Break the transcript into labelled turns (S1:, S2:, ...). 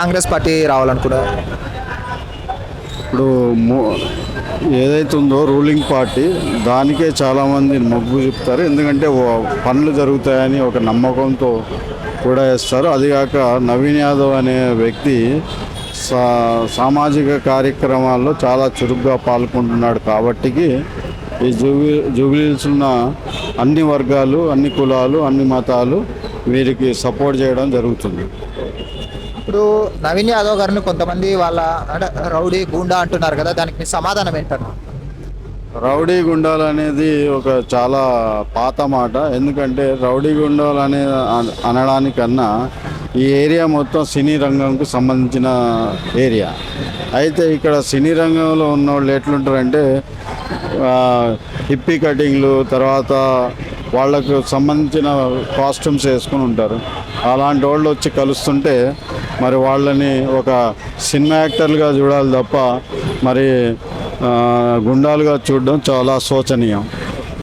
S1: Congress party రావాలనుకున్నారు?
S2: ఇప్పుడు ఏదైతే ఉందో రూలింగ్ పార్టీ దానికే చాలామంది మొగ్గు చెప్తారు. ఎందుకంటే పనులు జరుగుతాయని ఒక నమ్మకంతో కూడా వేస్తారు. అదిగాక నవీన్ యాదవ్ అనే వ్యక్తి సా సామాజిక కార్యక్రమాల్లో చాలా చురుగ్గా పాల్గొంటున్నాడు కాబట్టికి ఈ జూబి జూబిలీస్ ఉన్న అన్ని వర్గాలు అన్ని కులాలు అన్ని మతాలు వీరికి సపోర్ట్ చేయడం జరుగుతుంది.
S1: ఇప్పుడు నవీన్ యాదవ్ గారిని కొంతమంది వాళ్ళ అంటే రౌడీ గుండా అంటున్నారు కదా దానికి మీ సమాధానం ఏంటన్నా?
S2: రౌడీ గుండాలు అనేది ఒక చాలా పాత మాట. ఎందుకంటే రౌడీ గుండాలు అనే అనడానికన్నా ఈ ఏరియా మొత్తం సినీ రంగంకు సంబంధించిన ఏరియా. అయితే ఇక్కడ సినీ రంగంలో ఉన్న వాళ్ళు ఎట్లుంటారంటే హిప్పీ కటింగ్లు తర్వాత వాళ్ళకు సంబంధించిన కాస్ట్యూమ్స్ వేసుకుని ఉంటారు. అలాంటి వాళ్ళు వచ్చి కలుస్తుంటే మరి వాళ్ళని ఒక సినిమా యాక్టర్లుగా చూడాలి తప్ప మరి గుండాలుగా చూడడం చాలా శోచనీయం.